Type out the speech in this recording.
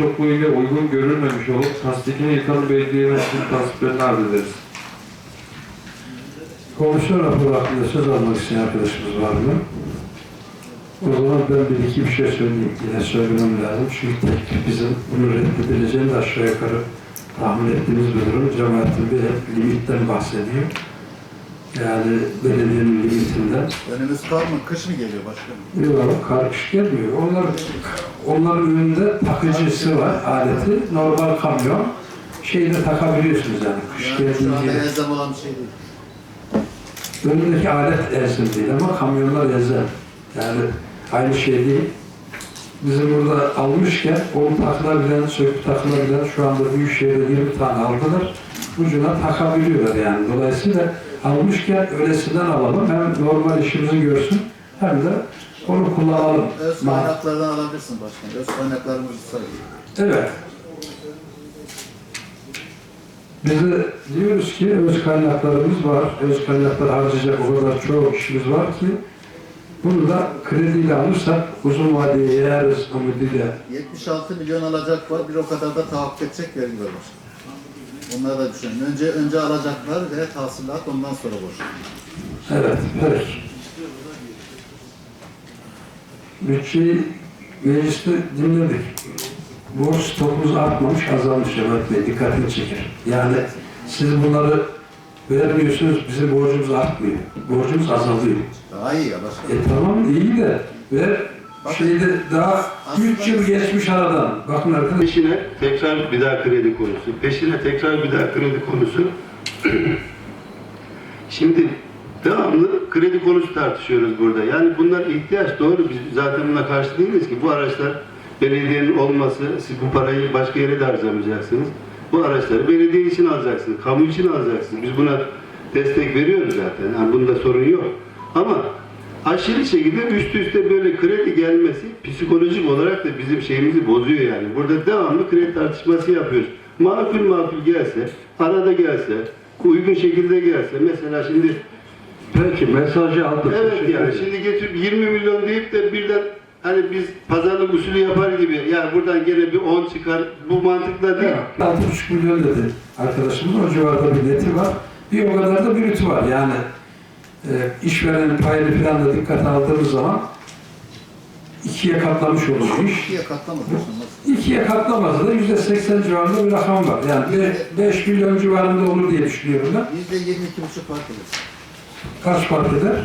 çokluğu ile uygun görülmemiş olup tasdikini yıkan belediye yönetim tasdiklerini arz ederiz. Komisyon raporu hakkında söz almak isteyen arkadaşımız var mı? O zaman ben bir iki bir şey söyleyeyim. Yine söylemem lazım. Çünkü bizim bunu reddedileceğini de aşağı yukarı tahmin ettiğimiz bir durum. Cemaatin bir limitten bahsediyor. Yani belediyenin limitinden. Önümüz kar mı? Kış mı geliyor başkanım? Yok, karış gelmiyor. Onlar, onların önünde takıcısı var aleti. Normal kamyon. Şeyde takabiliyorsunuz yani. Kış Yani geldiğinde. elzem olan bir şey değil. Önündeki alet elzem değil ama kamyonlar elzem. Yani aynı şey değil. Bizim burada almışken onu takılabilen, söküp takılabilen şu anda Büyükşehir'de 20 tane aldılar. Ucuna takabiliyorlar yani. Dolayısıyla almışken öylesinden alalım. Hem normal işimizi görsün hem de onu kullanalım. Öz kaynaklardan alabilirsin başkanım. Öz kaynaklarımızı sayın. Evet. Biz de diyoruz ki öz kaynaklarımız var. Öz kaynaklar harcayacak o kadar çok işimiz var ki bunu da krediyle alırsak uzun vadeye yayarız umuduyla. 76 milyon alacak var. Bir o kadar da tahakkuk edecek vergi var Onları da düşünün. Önce önce alacaklar ve tahsilat ondan sonra borç. Evet, evet. Bütçeyi mecliste dinledik. Borç stokumuz artmamış, azalmış Cemal Bey. Dikkatini çeker. Yani siz bunları vermiyorsunuz, bizim borcumuz artmıyor. Borcumuz azalıyor. Daha iyi ya başkanım. E tamam iyi de ve şeyde daha 3 yıl geçmiş aradan. Bakın arkadaşlar. Peşine tekrar bir daha kredi konusu, peşine tekrar bir daha kredi konusu. Şimdi devamlı kredi konusu tartışıyoruz burada. Yani bunlar ihtiyaç doğru. Biz zaten buna karşı değiliz ki bu araçlar belediyenin olması, siz bu parayı başka yere de harcamayacaksınız. Bu araçları belediye için alacaksınız, kamu için alacaksınız. Biz buna destek veriyoruz zaten. Yani bunda sorun yok. Ama aşırı şekilde üst üste böyle kredi gelmesi psikolojik olarak da bizim şeyimizi bozuyor yani. Burada devamlı kredi tartışması yapıyoruz. Makul makul gelse, arada gelse, uygun şekilde gelse. Mesela şimdi Peki mesajı aldık. Evet yani şimdi getirip 20 milyon deyip de birden hani biz pazarlık usulü yapar gibi yani buradan gene bir 10 çıkar bu mantıkla değil. 6,5 milyon dedi arkadaşımız. O civarda bir neti var. Bir o kadar da brütü var. Yani e, işverenin payını falan da dikkate aldığımız zaman ikiye katlamış olur iş. İkiye katlamaz. İkiye katlamazsa da yüzde seksen civarında bir rakam var. Yani 5 milyon civarında olur diye düşünüyorum ben. Yüzde yirmi iki buçuk fark eder. Kaç fark eder?